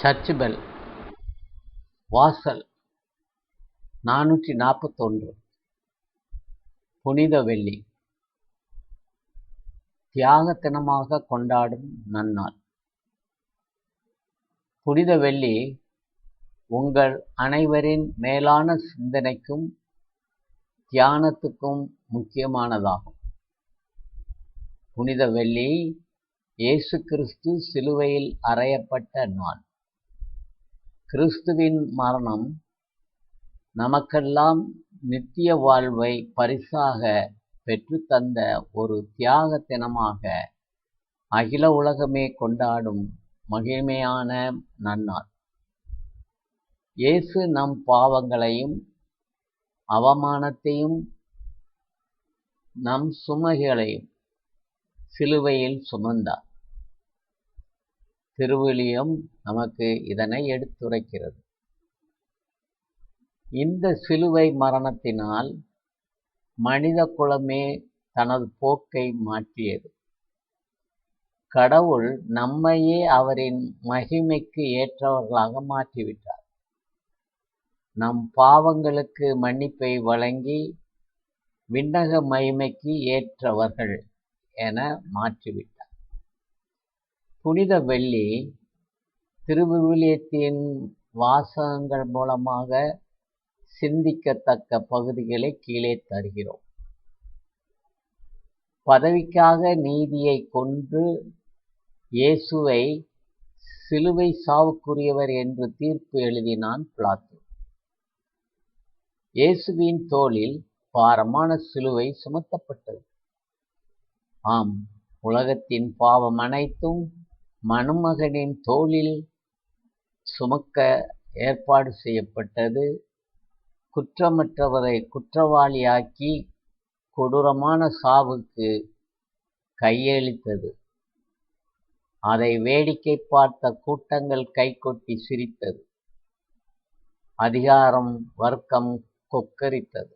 Search bell வாசல் நானூற்றி நாற்பத்தொன்று புனித வெள்ளி. தியாக தினமாக கொண்டாடும் நன்னாள். புனித வெள்ளி உங்கள் அனைவரின் மேலான சிந்தனைக்கும் தியானத்துக்கும் முக்கியமானதாகும். புனித வெள்ளி இயேசு கிறிஸ்து சிலுவையில் அறையப்பட்ட நாள். கிறிஸ்துவின் மரணம் நமக்கெல்லாம் நித்திய வாழ்வை பரிசாக பெற்றுத்தந்த ஒரு தியாக தினமாக அகில உலகமே கொண்டாடும் மகிமையான நன்னாள். இயேசு நம் பாவங்களையும் அவமானத்தையும் நம் சுமைகளையும் சிலுவையில் சுமந்தார். திருவிலியம் நமக்கு இதனை எடுத்துரைக்கிறது. இந்த சிலுவை மரணத்தினால் மனித குலமே தனது போக்கை மாற்றியது. கடவுள் நம்மையே அவரின் மகிமைக்கு ஏற்றவர்களாக மாற்றிவிட்டார். நம் பாவங்களுக்கு மன்னிப்பை வழங்கி விண்ணக மகிமைக்கு ஏற்றவர்கள் என மாற்றிவிட்டார். புனித வெள்ளி திருவிவிலியத்தின் வாசகங்கள் மூலமாக சிந்திக்கத்தக்க பகுதிகளை கீழே தருகிறோம். பதவிக்காக நீதியை கொன்று இயேசுவை சிலுவை சாவுக்குரியவர் என்று தீர்ப்பு எழுதினான் பிளாத்து இயேசுவின் தோளில் பாரமான சிலுவை சுமத்தப்பட்டது. ஆம் உலகத்தின் பாவம் அனைத்தும் மணமகனின் தோளில் சுமக்க ஏற்பாடு செய்யப்பட்டது. குற்றமற்றவரை குற்றவாளியாக்கி கொடூரமான சாவுக்கு கையளித்தது. அதை வேடிக்கை பார்த்த கூட்டங்கள் கைகொட்டி சிரித்தது. அதிகாரம் வர்க்கம் கொக்கரித்தது.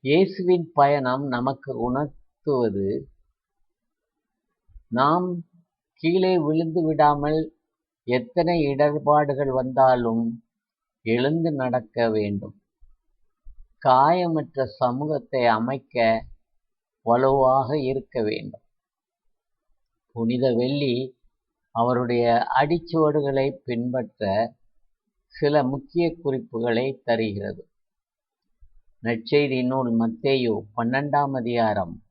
இயேசுவின் பயணம் நமக்கு உணர்த்துவது நாம் கீழே விழுந்து விடாமல் எத்தனை இடர்பாடுகள் வந்தாலும் எழுந்து நடக்க வேண்டும். காயமற்ற சமூகத்தை அமைக்க வலுவாக இருக்க வேண்டும். புனித வெள்ளி அவருடைய அடிச்சுவடுகளை பின்பற்ற சில முக்கிய குறிப்புகளை தருகிறது. நற்செய்தி நூல் மத்தேயு பன்னெண்டாம் அதிகாரம்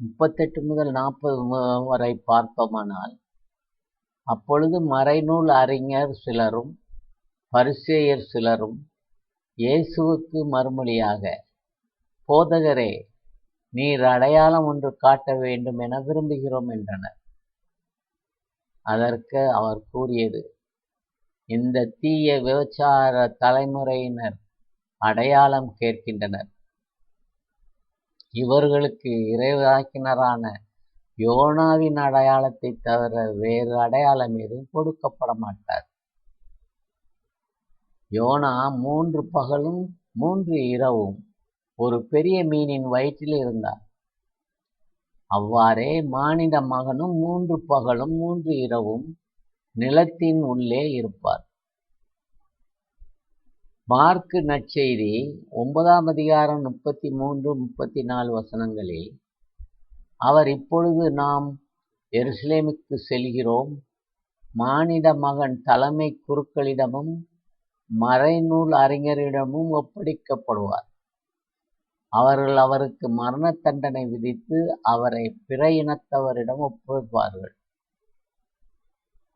முப்பத்தெட்டு முதல் நாற்பது வரை பார்த்தோமானால் அப்பொழுது மறைநூல் அறிஞர் சிலரும் பரிசேயர் சிலரும் இயேசுவுக்கு மறுமொழியாக போதகரே நீர் அடையாளம் ஒன்று காட்ட வேண்டும் என விரும்புகிறோம் என்றனர். அதற்கு அவர் கூறியது இந்த தீய விபச்சார தலைமுறையினர் அடையாளம் கேட்கின்றனர். இவர்களுக்கு இறைவாக்கினரான யோனாவின் அடையாளத்தை தவிர வேறு அடையாளம் எதுவும் கொடுக்கப்பட மாட்டார். யோனா மூன்று பகலும் மூன்று இரவும் ஒரு பெரிய மீனின் வயிற்றில் இருந்தார். அவ்வாறே மானிட மகனும் மூன்று பகலும் மூன்று இரவும் நிலத்தின் உள்ளே இருப்பார். மார்க்கு நற்செய்தி ஒன்பதாம் அதிகாரம் முப்பத்தி மூன்று முப்பத்தி நாலு வசனங்களில் அவர் இப்பொழுது நாம் எருசலேமுக்கு செல்கிறோம். மானிட மகன் தலைமை குருக்களிடமும் மறைநூல் அறிஞரிடமும் ஒப்படைக்கப்படுவார். அவர்கள் அவருக்கு மரண தண்டனை விதித்து அவரை பிற இனத்தவரிடம் ஒப்புவிப்பார்கள்.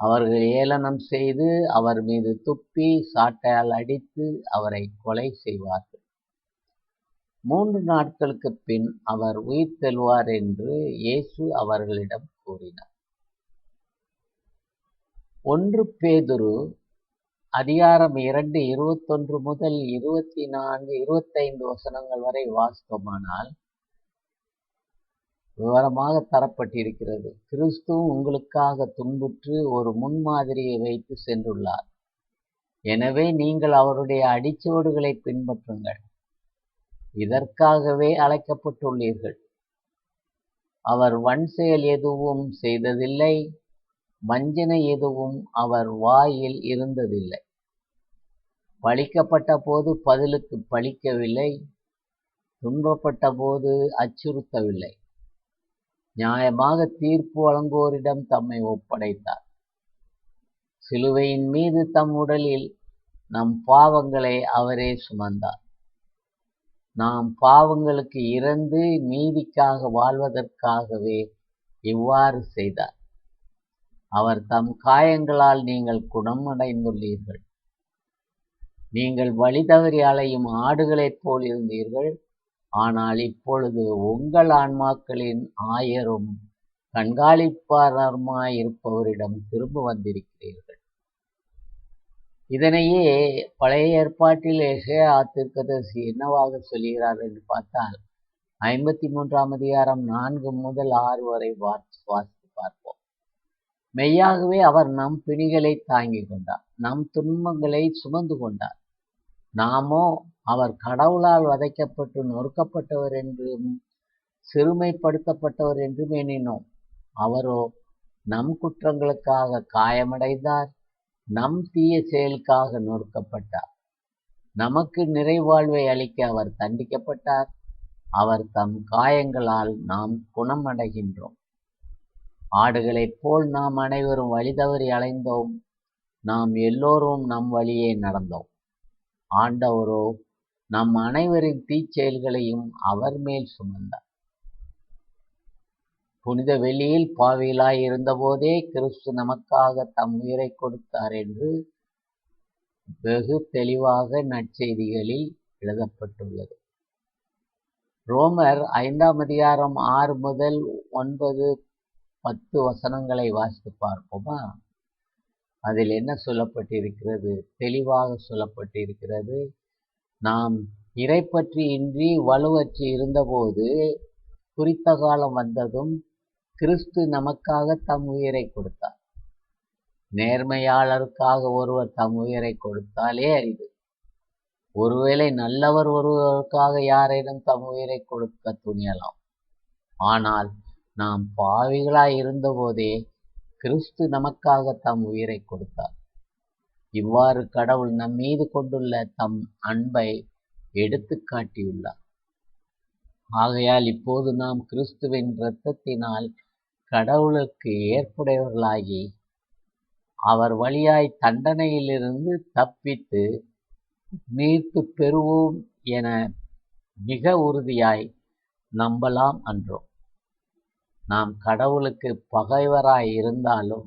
அவர்கள் ஏளனம் செய்து அவர் மீது துப்பி சாட்டையால் அடித்து அவரை கொலை செய்வார்கள். மூன்று நாட்களுக்கு பின் அவர் உயிர் தெழுவார் என்று இயேசு அவர்களிடம் கூறினார். ஒன்று பேதுரு அதிகாரம் இரண்டு இருபத்தொன்று முதல் இருபத்தி நான்கு இருபத்தைந்து வசனங்கள் வரை வாசித்தோமானால் விவரமாக தரப்பட்டிருக்கிறது. கிறிஸ்து உங்களுக்காக துன்புற்று ஒரு முன்மாதிரியை வைத்து சென்றுள்ளார். எனவே நீங்கள் அவருடைய அடிச்சுவடுகளை பின்பற்றுங்கள். இதற்காகவே அழைக்கப்பட்டுள்ளீர்கள். அவர் வன் செயல் எதுவும் செய்ததில்லை. வஞ்சனை எதுவும் அவர் வாயில் இருந்ததில்லை. பழிக்கப்பட்ட போது பதிலுக்கு பழிக்கவில்லை. துன்பப்பட்ட போது அச்சுறுத்தவில்லை. நியாயமாக தீர்ப்பு வழங்குவோரிடம் தம்மை ஒப்படைத்தார். சிலுவையின் மீது தம் உடலில் நம் பாவங்களை அவரே சுமந்தார். நாம் பாவங்களுக்கு இறந்து நீதிக்காக வாழ்வதற்காகவே இவ்வாறு செய்தார். அவர் தம் காயங்களால் நீங்கள் குணமடைந்துள்ளீர்கள். நீங்கள் வழி தவறி அலையும் ஆடுகளைப் போல் இருந்தீர்கள். ஆனால் இப்பொழுது உங்கள் ஆன்மாக்களின் ஆயரும் கண்காணிப்பாளருமாயிருப்பவரிடம் திரும்ப வந்திருக்கிறீர்கள். இதனையே பழைய ஏற்பாட்டில் எஷேயா தீர்க்கதரிசி என்னவாக சொல்கிறார் என்று பார்த்தால் ஐம்பத்தி மூன்றாம் அதிகாரம் நான்கு முதல் ஆறு வரை வாசித்து பார்ப்போம். மெய்யாகவே அவர் நம் பிணிகளை தாங்கிக் கொண்டார் நம் துன்பங்களை சுமந்து கொண்டார். நாமோ அவர் கடவுளால் வதைக்கப்பட்டு நொறுக்கப்பட்டவர் என்றும் சிறுமைப்படுத்தப்பட்டவர் என்றும் எண்ணினோம். அவரோ நம் குற்றங்களுக்காக காயமடைந்தார் நம் தீய செயலுக்காக நொறுக்கப்பட்டார். நமக்கு நிறைவாழ்வை அளிக்க அவர் தண்டிக்கப்பட்டார். அவர் தம் காயங்களால் நாம் குணமடைகின்றோம். ஆடுகளைப் போல் நாம் அனைவரும் வழி தவறி அலைந்தோம். நாம் எல்லோரும் நம் வழியே நடந்தோம். ஆண்டவரோ நம் அனைவரின் தீச்செயல்களையும் அவர் மேல் சுமந்தார். புனித வெளியில் பாவியலாய் இருந்தபோதே கிறிஸ்து நமக்காக தம் உயிரை கொடுத்தார் என்று வெகு தெளிவாக நற்செய்திகளில் எழுதப்பட்டுள்ளது. ரோமர் ஐந்தாம் அதிகாரம் ஆறு முதல் ஒன்பது பத்து வசனங்களை வாசித்து பார்ப்போமா? அதில் என்ன சொல்லப்பட்டிருக்கிறது? தெளிவாக சொல்லப்பட்டிருக்கிறது. நாம் இறைப்பற்றி இன்றி வலுவற்றி இருந்தபோது குறித்த காலம் வந்ததும் கிறிஸ்து நமக்காக தம் உயிரை கொடுத்தார். நேர்மையாளருக்காக ஒருவர் தம் உயிரை கொடுத்தாலே அரிது. ஒருவேளை நல்லவர் ஒருவருக்காக யாரேனும் தம் உயிரை கொடுக்க துணியலாம். ஆனால் நாம் பாவிகளாய் இருந்தபோதே கிறிஸ்து நமக்காக தம் உயிரை கொடுத்தார். இவ்வாறு கடவுள் நம் மீது கொண்டுள்ள தம் அன்பை எடுத்து காட்டியுள்ளார். ஆகையால் இப்போது நாம் கிறிஸ்துவின் இரத்தத்தினால் கடவுளுக்கு ஏற்புடையவர்களாகி அவர் வழியாய் தண்டனையிலிருந்து தப்பித்து மீட்பு பெறுவோம் என மிக உறுதியாய் நம்பலாம் அன்றோம். நாம் கடவுளுக்கு பகைவராய் இருந்தாலும்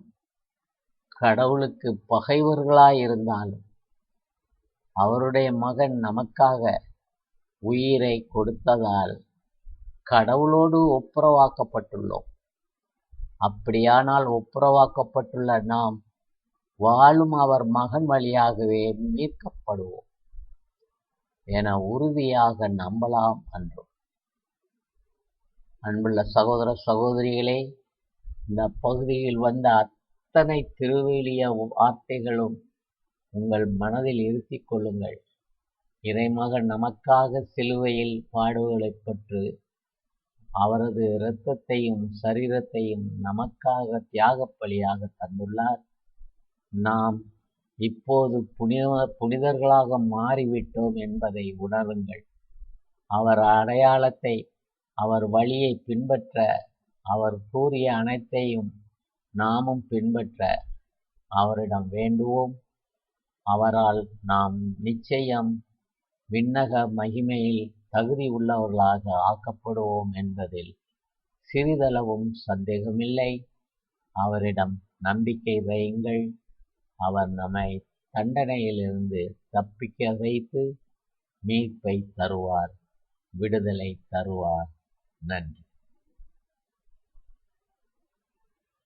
கடவுளுக்கு பகைவர்களாயிருந்தாலும் அவருடைய மகன் நமக்காக உயிரை கொடுத்ததால் கடவுளோடு ஒப்புரவாக்கப்பட்டுள்ளோம். அப்படியானால் ஒப்புரவாக்கப்பட்டுள்ள நாம் வாழும் அவர் மகன் வழியாகவே மீட்கப்படுவோம் என உறுதியாக நம்பலாம் அன்றோம் அன்புள்ள சகோதர சகோதரிகளே இந்த பகுதியில் வந்த அத்தனை திருவெளிய வார்த்தைகளும் உங்கள் மனதில் இருத்திக் கொள்ளுங்கள். இறைமகன் நமக்காக சிலுவையில் பாடுகளை பற்று அவரது இரத்தத்தையும் சரீரத்தையும் நமக்காக தியாகப் பலியாக தந்துள்ளார். நாம் இப்போது புனித புனிதர்களாக மாறிவிட்டோம் என்பதை உணருங்கள். அவர் அடையாளத்தை அவர் வழியை பின்பற்ற அவர் கூறிய அனைத்தையும் நாமும் பின்பற்ற அவரிடம் வேண்டுவோம். அவரால் நாம் நிச்சயம் விண்ணக மகிமையில் தகுதி உள்ளவர்களாக ஆக்கப்படுவோம் என்பதில் சிறிதளவும் சந்தேகமில்லை. அவரிடம் நம்பிக்கை வையுங்கள். அவர் நம்மை தண்டனையிலிருந்து தப்பிக்க வைத்து மீட்பை தருவார். விடுதலை தருவார். நன்றி.